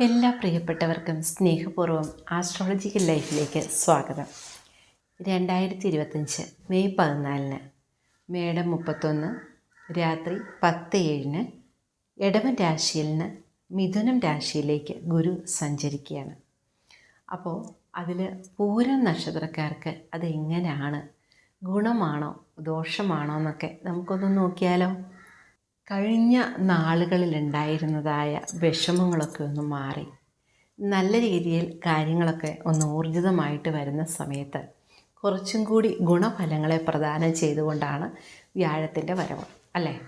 എല്ലാ പ്രിയപ്പെട്ടവർക്കും സ്നേഹപൂർവം ആസ്ട്രോളജിക്കൽ ലൈഫിലേക്ക് സ്വാഗതം. രണ്ടായിരത്തി ഇരുപത്തഞ്ച് മെയ് പതിനാലിന് മേടം മുപ്പത്തൊന്ന് രാത്രി പത്ത് ഏഴിന് ഇടവൻ രാശിയിൽ നിന്ന് മിഥുനം രാശിയിലേക്ക് ഗുരു സഞ്ചരിക്കുകയാണ്. അപ്പോൾ അതിൽ പൂരം നക്ഷത്രക്കാർക്ക് അതെങ്ങനെയാണ് ഗുണമാണോ? ദോഷമാണോ എന്നൊക്കെ നമുക്കൊന്ന് നോക്കിയാലോ? കഴിഞ്ഞ നാളുകളിലുണ്ടായിരുന്നതായ വിഷമങ്ങളൊക്കെ ഒന്ന് മാറി. നല്ല രീതിയിൽ കാര്യങ്ങളൊക്കെ ഒന്ന് ഊർജിതമായിട്ട് വരുന്ന സമയത്ത് കുറച്ചും കൂടി ഗുണഫലങ്ങളെ പ്രദാനം ചെയ്തുകൊണ്ടാണ് വ്യാഴത്തിന്റെ വരവ് അല്ലേ?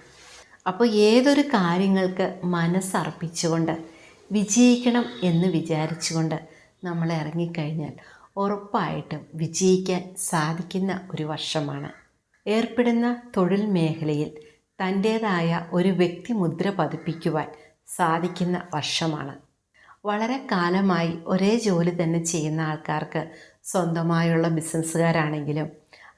അപ്പോൾ ഏതൊരു കാര്യങ്ങൾക്ക് മനസ്സർപ്പിച്ചുകൊണ്ട് വിജയിക്കണം എന്ന് വിചാരിച്ചുകൊണ്ട് നമ്മൾ ഇറങ്ങിക്കഴിഞ്ഞാൽ ഉറപ്പായിട്ടും വിജയിക്കാൻ സാധിക്കുന്ന ഒരു വർഷമാണ്. ഏർപ്പെടുന്ന തൊഴിൽ മേഖലയിൽ തന്റേതായ ഒരു വ്യക്തിമുദ്ര പതിപ്പിക്കുവാൻ സാധിക്കുന്ന വർഷമാണ്. വളരെ കാലമായി ഒരേ ജോലി തന്നെ ചെയ്യുന്ന ആൾക്കാർക്ക് സ്വന്തമായുള്ള ബിസിനസ്സുകാരാണെങ്കിലും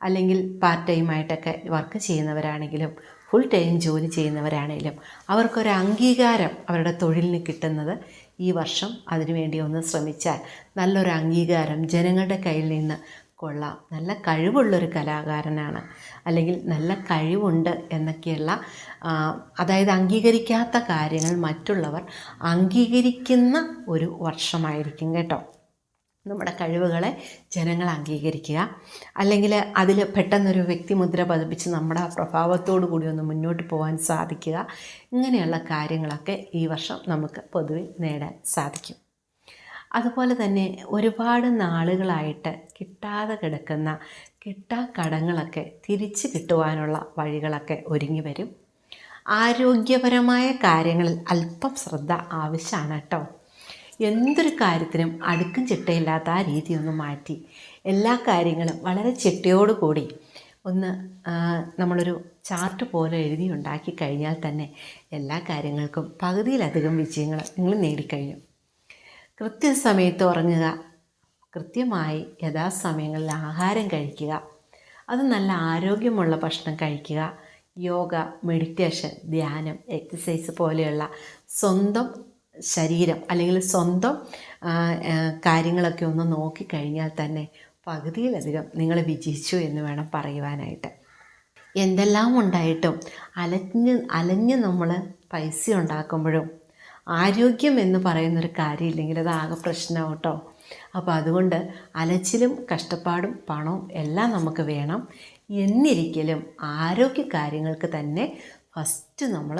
അല്ലെങ്കിൽ പാർട്ട് ടൈമായിട്ടൊക്കെ വർക്ക് ചെയ്യുന്നവരാണെങ്കിലും ഫുൾ ടൈം ജോലി ചെയ്യുന്നവരാണെങ്കിലും അവർക്കൊരു അംഗീകാരം അവരുടെ തൊഴിലിന് കിട്ടുന്നത് ഈ വർഷം അതിനുവേണ്ടി ഒന്ന് ശ്രമിച്ചാൽ നല്ലൊരു അംഗീകാരം ജനങ്ങളുടെ കയ്യിൽ നിന്ന് കൊള്ളാം. നല്ല കഴിവുള്ളൊരു കലാകാരനാണ്. അല്ലെങ്കിൽ നല്ല കഴിവുണ്ട് എന്നൊക്കെയുള്ള അതായത് അംഗീകരിക്കാത്ത കാര്യങ്ങൾ മറ്റുള്ളവർ അംഗീകരിക്കുന്ന ഒരു വർഷമായിരിക്കും കേട്ടോ. നമ്മുടെ കഴിവുകളെ ജനങ്ങൾ അംഗീകരിക്കുക. അല്ലെങ്കിൽ അതിൽ പെട്ടെന്നൊരു വ്യക്തിമുദ്ര പതിപ്പിച്ച് നമ്മുടെ പ്രഭാവത്തോടു കൂടി ഒന്ന് മുന്നോട്ട് പോകാൻ സാധിക്കുക. ഇങ്ങനെയുള്ള കാര്യങ്ങളൊക്കെ ഈ വർഷം നമുക്ക് പൊതുവെ നേടാൻ സാധിക്കും. അതുപോലെ തന്നെ ഒരുപാട് നാളുകളായിട്ട് കിട്ടാതെ കിടക്കുന്ന കിട്ടാക്കടങ്ങളൊക്കെ തിരിച്ചു കിട്ടുവാനുള്ള വഴികളൊക്കെ ഒരുങ്ങി വരും. ആരോഗ്യപരമായ കാര്യങ്ങളിൽ അല്പം ശ്രദ്ധ ആവശ്യമാണ് കേട്ടോ. എന്തൊരു കാര്യത്തിനും അടുക്കും ചിട്ടയില്ലാത്ത ആ രീതിയൊന്നും മാറ്റി എല്ലാ കാര്യങ്ങളും വളരെ ചിട്ടയോടു കൂടി ഒന്ന് നമ്മളൊരു ചാർട്ട് പോലെ എഴുതി ഉണ്ടാക്കി കഴിഞ്ഞാൽ തന്നെ എല്ലാ കാര്യങ്ങൾക്കും പകുതിയിലധികം വിജയങ്ങൾ നിങ്ങൾ നേടിക്കഴിഞ്ഞു. കൃത്യസമയത്ത് ഉറങ്ങുക. കൃത്യമായി യഥാസമയങ്ങളിൽ ആഹാരം കഴിക്കുക. അത് നല്ല ആരോഗ്യമുള്ള ഭക്ഷണം കഴിക്കുക. യോഗ മെഡിറ്റേഷൻ ധ്യാനം എക്സസൈസ് പോലെയുള്ള സ്വന്തം ശരീരം അല്ലെങ്കിൽ സ്വന്തം കാര്യങ്ങളൊക്കെ ഒന്ന് നോക്കിക്കഴിഞ്ഞാൽ തന്നെ പകുതിയിലധികം നിങ്ങൾ വിജയിച്ചു എന്ന് വേണം പറയുവാനായിട്ട്. എന്തെല്ലാം ഉണ്ടായിട്ടും അലഞ്ഞ് അലഞ്ഞ് നമ്മൾ പൈസ ഉണ്ടാക്കുമ്പോഴും ആരോഗ്യം എന്ന് പറയുന്നൊരു കാര്യമില്ലെങ്കിൽ അത് ആകെ പ്രശ്നമാവും കേട്ടോ. അപ്പോൾ അതുകൊണ്ട് അലച്ചിലും കഷ്ടപ്പാടും പണവും എല്ലാം നമുക്ക് വേണം. എന്നിരിക്കലും ആരോഗ്യ കാര്യങ്ങൾക്ക് തന്നെ ഫസ്റ്റ് നമ്മൾ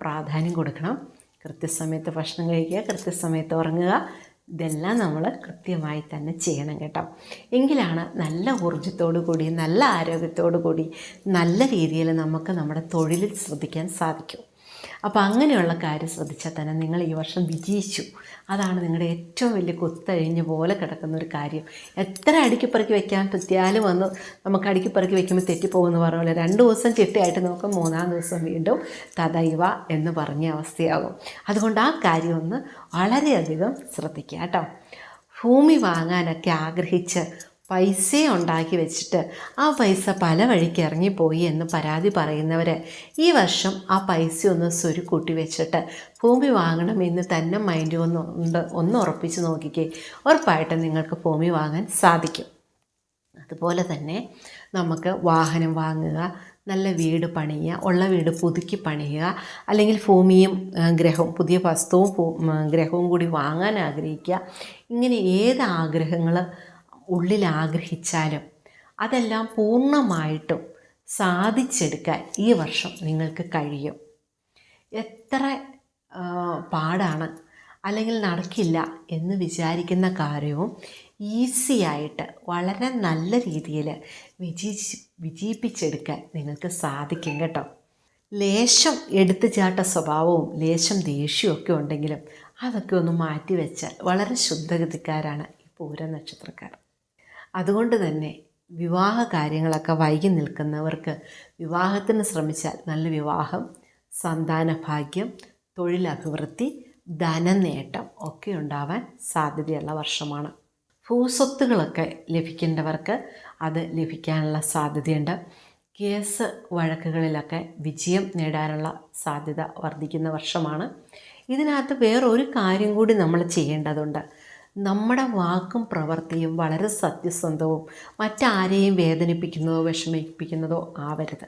പ്രാധാന്യം കൊടുക്കണം. കൃത്യസമയത്ത് ഭക്ഷണം കഴിക്കുക കൃത്യസമയത്ത് ഉറങ്ങുക. ഇതെല്ലാം നമ്മൾ കൃത്യമായി തന്നെ ചെയ്യണം കേട്ടോ. എങ്കിലാണ് നല്ല ഊർജത്തോടു കൂടി നല്ല ആരോഗ്യത്തോടു കൂടി നല്ല രീതിയിൽ നമുക്ക് നമ്മുടെ തൊഴിലിൽ ശ്രദ്ധിക്കാൻ സാധിക്കും. അപ്പോൾ അങ്ങനെയുള്ള കാര്യം ശ്രദ്ധിച്ചാൽ തന്നെ നിങ്ങൾ ഈ വർഷം വിജയിച്ചു. അതാണ് നിങ്ങളുടെ ഏറ്റവും വലിയ കൊത്തഴിഞ്ഞ പോലെ കിടക്കുന്ന ഒരു കാര്യം. എത്ര അടുക്കിപ്പറക്കി വെക്കാൻ പറ്റിയാലും വന്ന് നമുക്ക് അടുക്കിപ്പറക്കി വെക്കുമ്പോൾ തെറ്റിപ്പോകുമെന്ന് പറഞ്ഞ പോലെ രണ്ട് ദിവസം ചിട്ടയായിട്ട് നോക്കും മൂന്നാം ദിവസം വീണ്ടും തദൈവ എന്ന് പറഞ്ഞ അവസ്ഥയാകും. അതുകൊണ്ട് ആ കാര്യം ഒന്ന് വളരെയധികം ശ്രദ്ധിക്കുക കേട്ടോ. ഭൂമി വാങ്ങാനൊക്കെ ആഗ്രഹിച്ച് പൈസ ഉണ്ടാക്കി വെച്ചിട്ട് ആ പൈസ പല വഴിക്ക് ഇറങ്ങിപ്പോയി എന്ന് പരാതി പറയുന്നവർ ഈ വർഷം ആ പൈസ ഒന്ന് സ്വരുക്കൂട്ടി വെച്ചിട്ട് ഭൂമി വാങ്ങണം എന്ന് തന്നെ മൈൻഡ് ഒന്ന് ഉണ്ട്. ഒന്ന് ഉറപ്പിച്ച് നോക്കിക്കേ. ഉറപ്പായിട്ടും നിങ്ങൾക്ക് ഭൂമി വാങ്ങാൻ സാധിക്കും. അതുപോലെ തന്നെ നമുക്ക് വാഹനം വാങ്ങുക നല്ല വീട് പണിയുക ഉള്ള വീട് പുതുക്കി പണിയുക അല്ലെങ്കിൽ ഭൂമിയും ഗ്രഹവും പുതിയ വസ്തുവും ഗ്രഹവും കൂടി വാങ്ങാൻ ആഗ്രഹിക്കുക. ഇങ്ങനെ ഏത് ആഗ്രഹങ്ങൾ ഉള്ളിൽ ആഗ്രഹിച്ചാലും അതെല്ലാം പൂർണമായിട്ടും സാധിച്ചെടുക്കാൻ ഈ വർഷം നിങ്ങൾക്ക് കഴിയും. എത്ര പാടാണ് അല്ലെങ്കിൽ നടക്കില്ല എന്ന് വിചാരിക്കുന്ന കാര്യവും ഈസിയായിട്ട് വളരെ നല്ല രീതിയിൽ വിജയിച്ച് വിജയിപ്പിച്ചെടുക്കാൻ നിങ്ങൾക്ക് സാധിക്കും കേട്ടോ. ലേശം എടുത്തുചാട്ട സ്വഭാവവും ലേശം ദേഷ്യമൊക്കെ ഉണ്ടെങ്കിലും അതൊക്കെ ഒന്ന് മാറ്റിവെച്ചാൽ വളരെ ശുദ്ധഗതിക്കാരാണ് ഈ പൂര നക്ഷത്രക്കാർ. അതുകൊണ്ട് തന്നെ വിവാഹ കാര്യങ്ങളൊക്കെ വൈകി നിൽക്കുന്നവർക്ക് വിവാഹത്തിന് ശ്രമിച്ചാൽ നല്ല വിവാഹം സന്താന ഭാഗ്യം തൊഴിലഭിവൃദ്ധി ധനനേട്ടം ഒക്കെ ഉണ്ടാവാൻ സാധ്യതയുള്ള വർഷമാണ്. ഭൂസ്വത്തുകളൊക്കെ ലഭിക്കേണ്ടവർക്ക് അത് ലഭിക്കാനുള്ള സാധ്യതയുണ്ട്. കേസ് വഴക്കുകളിലൊക്കെ വിജയം നേടാനുള്ള സാധ്യത വർദ്ധിക്കുന്ന വർഷമാണ്. ഇതിനകത്ത് വേറൊരു കാര്യം കൂടി നമ്മൾ ചെയ്യേണ്ടതുണ്ട്. നമ്മുടെ വാക്കും പ്രവൃത്തിയും വളരെ സത്യസന്ധവും മറ്റാരെയും വേദനിപ്പിക്കുന്നതോ വിഷമിപ്പിക്കുന്നതോ ആവരുത്.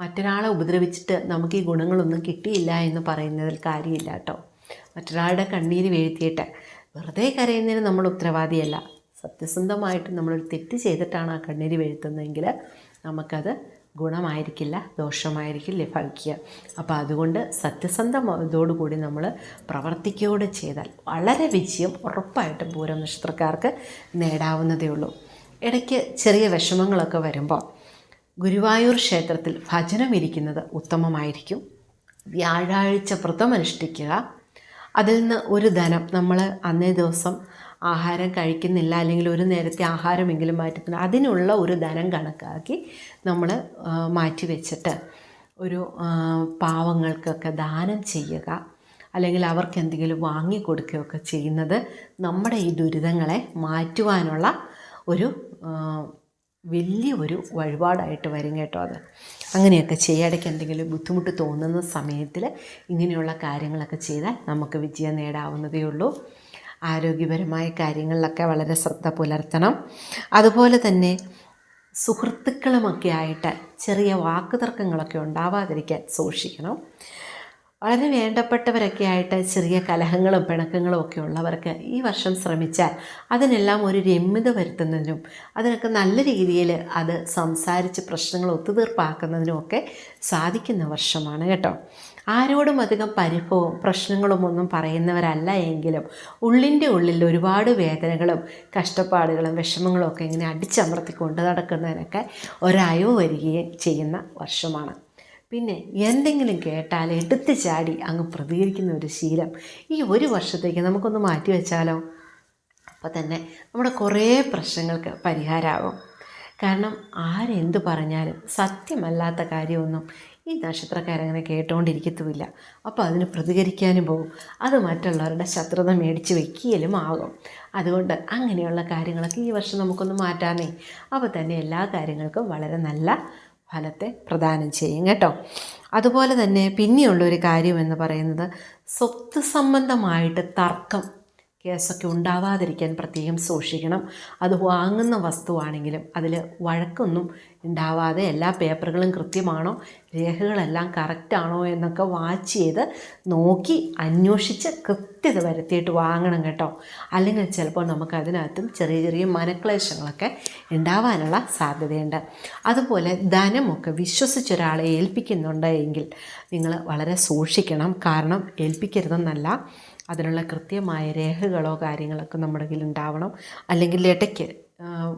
മറ്റൊരാളെ ഉപദ്രവിച്ചിട്ട് നമുക്ക് ഈ ഗുണങ്ങളൊന്നും കിട്ടിയില്ല എന്ന് പറയുന്നതിൽ കാര്യമില്ല കേട്ടോ. മറ്റൊരാളുടെ കണ്ണീര് വീഴ്ത്തിയിട്ട് വെറുതെ കരയുന്നതിന് നമ്മൾ ഉത്തരവാദിയല്ല. സത്യസന്ധമായിട്ട് നമ്മളൊരു തെറ്റ് ചെയ്തിട്ടാണ് ആ കണ്ണീര് വീഴ്ത്തുന്നതെങ്കിൽ നമുക്കത് ഗുണമായിരിക്കില്ല ദോഷമായിരിക്കില്ല ലഭിക്കുക അപ്പോൾ അതുകൊണ്ട് സത്യസന്ധതോടുകൂടി നമ്മൾ പ്രവർത്തിക്കുകയോടെ ചെയ്താൽ വളരെ വിജയം ഉറപ്പായിട്ടും പൂരം നക്ഷത്രക്കാർക്ക് നേടാവുന്നതേ ഉള്ളൂ. ഇടയ്ക്ക് ചെറിയ വിഷമങ്ങളൊക്കെ വരുമ്പോൾ ഗുരുവായൂർ ക്ഷേത്രത്തിൽ ഭജനം ഇരിക്കുന്നത് ഉത്തമമായിരിക്കും. വ്യാഴാഴ്ച വ്രതമനുഷ്ഠിക്കുക. അതിൽ നിന്ന് ഒരു ധനം നമ്മൾ അന്നേ ദിവസം ആഹാരം കഴിക്കുന്നില്ല അല്ലെങ്കിൽ ഒരു നേരത്തെ ആഹാരമെങ്കിലും മാറ്റുന്നില്ല അതിനുള്ള ഒരു ധനം കണക്കാക്കി നമ്മൾ മാറ്റി വെച്ചിട്ട് ഒരു പാവങ്ങൾക്കൊക്കെ ദാനം ചെയ്യുക അല്ലെങ്കിൽ അവർക്ക് എന്തെങ്കിലും വാങ്ങിക്കൊടുക്കുകയൊക്കെ ചെയ്യുന്നത് നമ്മുടെ ഈ ദുരിതങ്ങളെ മാറ്റുവാനുള്ള ഒരു വലിയ ഒരു വഴിപാടായിട്ട് വരും കേട്ടോ അത്. അങ്ങനെയൊക്കെ ചെയ്യാടയ്ക്ക് എന്തെങ്കിലും ബുദ്ധിമുട്ട് തോന്നുന്ന സമയത്തിൽ ഇങ്ങനെയുള്ള കാര്യങ്ങളൊക്കെ ചെയ്താൽ നമുക്ക് വിജയം നേടാവുന്നതേ ഉള്ളൂ. ആരോഗ്യപരമായ കാര്യങ്ങളിലൊക്കെ വളരെ ശ്രദ്ധ പുലർത്തണം. അതുപോലെ തന്നെ സുഹൃത്തുക്കളുമൊക്കെ ആയിട്ട് ചെറിയ വാക്കുതർക്കങ്ങളൊക്കെ ഉണ്ടാവാതിരിക്കാൻ സൂക്ഷിക്കണം. വളരെ വേണ്ടപ്പെട്ടവരൊക്കെ ആയിട്ട് ചെറിയ കലഹങ്ങളും പിണക്കങ്ങളും ഒക്കെ ഉള്ളവർക്ക് ഈ വർഷം ശ്രമിച്ചാൽ അതിനെല്ലാം ഒരു രമ്യത വരുത്തുന്നതിനും അതിനൊക്കെ നല്ല രീതിയിൽ അത് സംസാരിച്ച് പ്രശ്നങ്ങൾ ഒത്തുതീർപ്പാക്കുന്നതിനും ഒക്കെ സാധിക്കുന്ന വർഷമാണ് കേട്ടോ. ആരോടും അധികം പരിഭവവും പ്രശ്നങ്ങളും ഒന്നും പറയുന്നവരല്ല എങ്കിലും ഉള്ളിന്റെ ഉള്ളിൽ ഒരുപാട് വേദനകളും കഷ്ടപ്പാടുകളും വിഷമങ്ങളും ഒക്കെ ഇങ്ങനെ അടിച്ചമർത്തിക്കൊണ്ട് നടക്കുന്നതിനൊക്കെ ഒരയവ് വരികയും ചെയ്യുന്ന വർഷമാണ്. പിന്നെ എന്തെങ്കിലും കേട്ടാൽ എടുത്ത് ചാടി അങ്ങ് പ്രതികരിക്കുന്ന ഒരു ശീലം ഈ ഒരു വർഷത്തേക്ക് നമുക്കൊന്ന് മാറ്റി വെച്ചാലോ? അപ്പോൾ തന്നെ നമ്മുടെ കുറേ പ്രശ്നങ്ങൾക്ക് പരിഹാരമാവും കാരണം ആരെന്ത് പറഞ്ഞാലും സത്യമല്ലാത്ത കാര്യമൊന്നും ഈ നക്ഷത്രക്കാരങ്ങനെ കേട്ടുകൊണ്ടിരിക്കത്തുമില്ല അപ്പോൾ അതിന് പ്രതികരിക്കാനും പോകും. അത് മറ്റുള്ളവരുടെ ശത്രുത മേടിച്ച് വെക്കിയാലും ആകും. അതുകൊണ്ട് അങ്ങനെയുള്ള കാര്യങ്ങളൊക്കെ ഈ വർഷം നമുക്കൊന്ന് മാറ്റാമേ. അപ്പോൾ തന്നെ എല്ലാ കാര്യങ്ങൾക്കും വളരെ നല്ല ഫലത്തെ പ്രദാനം ചെയ്യും കേട്ടോ. അതുപോലെ തന്നെ പിന്നെയുള്ളൊരു കാര്യം എന്ന് പറയുന്നത് സ്വത്ത് സംബന്ധമായിട്ട് തർക്കം കേസൊക്കെ ഉണ്ടാവാതിരിക്കാൻ പ്രത്യേകം സൂക്ഷിക്കണം. അത് വാങ്ങുന്ന വസ്തുവാണെങ്കിലും അതിൽ വഴക്കൊന്നും ഉണ്ടാവാതെ എല്ലാ പേപ്പറുകളും കൃത്യമാണോ രേഖകളെല്ലാം കറക്റ്റാണോ എന്നൊക്കെ വാച്ച് ചെയ്ത് നോക്കി അന്വേഷിച്ച് കൃത്യത വരുത്തിയിട്ട് വാങ്ങണം കേട്ടോ. അല്ലെങ്കിൽ ചിലപ്പോൾ നമുക്ക് അതിനകത്തും ചെറിയ ചെറിയ മനക്ലേശങ്ങളൊക്കെ ഉണ്ടാവാനുള്ള സാധ്യതയുണ്ട്. അതുപോലെ ധനമൊക്കെ വിശ്വസിച്ചൊരാളെ ഏൽപ്പിക്കുന്നുണ്ട് എങ്കിൽ നിങ്ങൾ വളരെ സൂക്ഷിക്കണം. കാരണം ഏൽപ്പിക്കരുതെന്നല്ല അതിനുള്ള കൃത്യമായ രേഖകളോ കാര്യങ്ങളൊക്കെ നമ്മുടെ കയ്യിൽ ഉണ്ടാവണം. അല്ലെങ്കിൽ ഇടയ്ക്ക്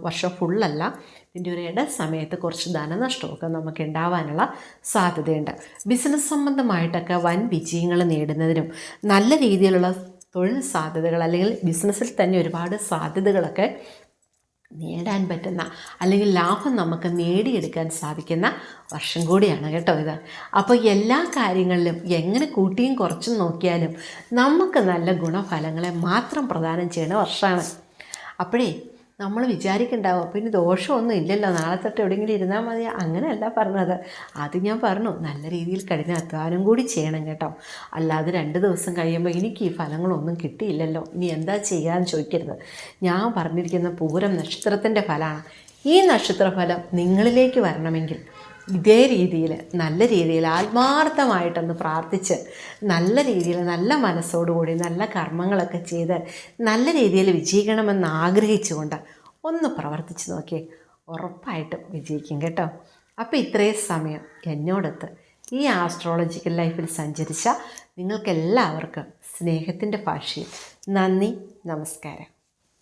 വർഷം ഫുള്ളല്ല ഇതിന്റെ ഒരു ഇട സമയത്ത് കുറച്ച് ധനനഷ്ടമൊക്കെ നമുക്ക് ഉണ്ടാവാനുള്ള സാധ്യതയുണ്ട്. ബിസിനസ് സംബന്ധമായിട്ടൊക്കെ വൻ വിജയങ്ങൾ നേടുന്നതിനും നല്ല രീതിയിലുള്ള തൊഴിൽ സാധ്യതകൾ അല്ലെങ്കിൽ ബിസിനസ്സിൽ തന്നെ ഒരുപാട് സാധ്യതകളൊക്കെ നേടാൻ പറ്റുന്ന അല്ലെങ്കിൽ ലാഭം നമുക്ക് നേടിയെടുക്കാൻ സാധിക്കുന്ന വർഷം കൂടിയാണ് കേട്ടോ ഇത്. അപ്പോൾ എല്ലാ കാര്യങ്ങളിലും എങ്ങനെ കൂട്ടിയും കുറച്ചും നോക്കിയാലും നമുക്ക് നല്ല ഗുണഫലങ്ങളെ മാത്രം പ്രദാനം ചെയ്യുന്ന വർഷമാണ്. അപ്പോഴേ നമ്മൾ വിചാരിക്കണ്ടാവും. പിന്നെ ദോഷമൊന്നും ഇല്ലല്ലോ. നാളെ തൊട്ട് എവിടെയെങ്കിലും ഇരുന്നാൽ മതി അങ്ങനെയല്ല പറഞ്ഞത്. അത് ഞാൻ പറഞ്ഞു. നല്ല രീതിയിൽ കഠിനാധ്വാനം കൂടി ചെയ്യണം കേട്ടോ. അല്ലാതെ രണ്ട് ദിവസം കഴിയുമ്പോൾ എനിക്ക് ഈ ഫലങ്ങളൊന്നും കിട്ടിയില്ലല്ലോ. ഇനി എന്താ ചെയ്യാന്ന് ചോദിക്കരുത്. ഞാൻ പറഞ്ഞിരിക്കുന്ന പൂരം നക്ഷത്രത്തിന്റെ ഫലമാണ് ഈ നക്ഷത്രഫലം നിങ്ങളിലേക്ക് വരണമെങ്കിൽ ഇതേ രീതിയിൽ നല്ല രീതിയിൽ ആത്മാർത്ഥമായിട്ടൊന്ന് പ്രാർത്ഥിച്ച് നല്ല രീതിയിൽ നല്ല മനസ്സോടുകൂടി നല്ല കർമ്മങ്ങളൊക്കെ ചെയ്ത് നല്ല രീതിയിൽ വിജയിക്കണമെന്ന് ആഗ്രഹിച്ചുകൊണ്ട് ഒന്ന് പ്രവർത്തിച്ച് നോക്കിയേ ഉറപ്പായിട്ടും വിജയിക്കും കേട്ടോ. അപ്പോൾ ഇത്രയും സമയം എന്നോടൊത്ത് ഈ ആസ്ട്രോളജിക്കൽ ലൈഫിൽ സഞ്ചരിച്ച നിങ്ങൾക്കെല്ലാവർക്കും സ്നേഹത്തിന്റെ ഭാഷയിൽ നന്ദി നമസ്കാരം.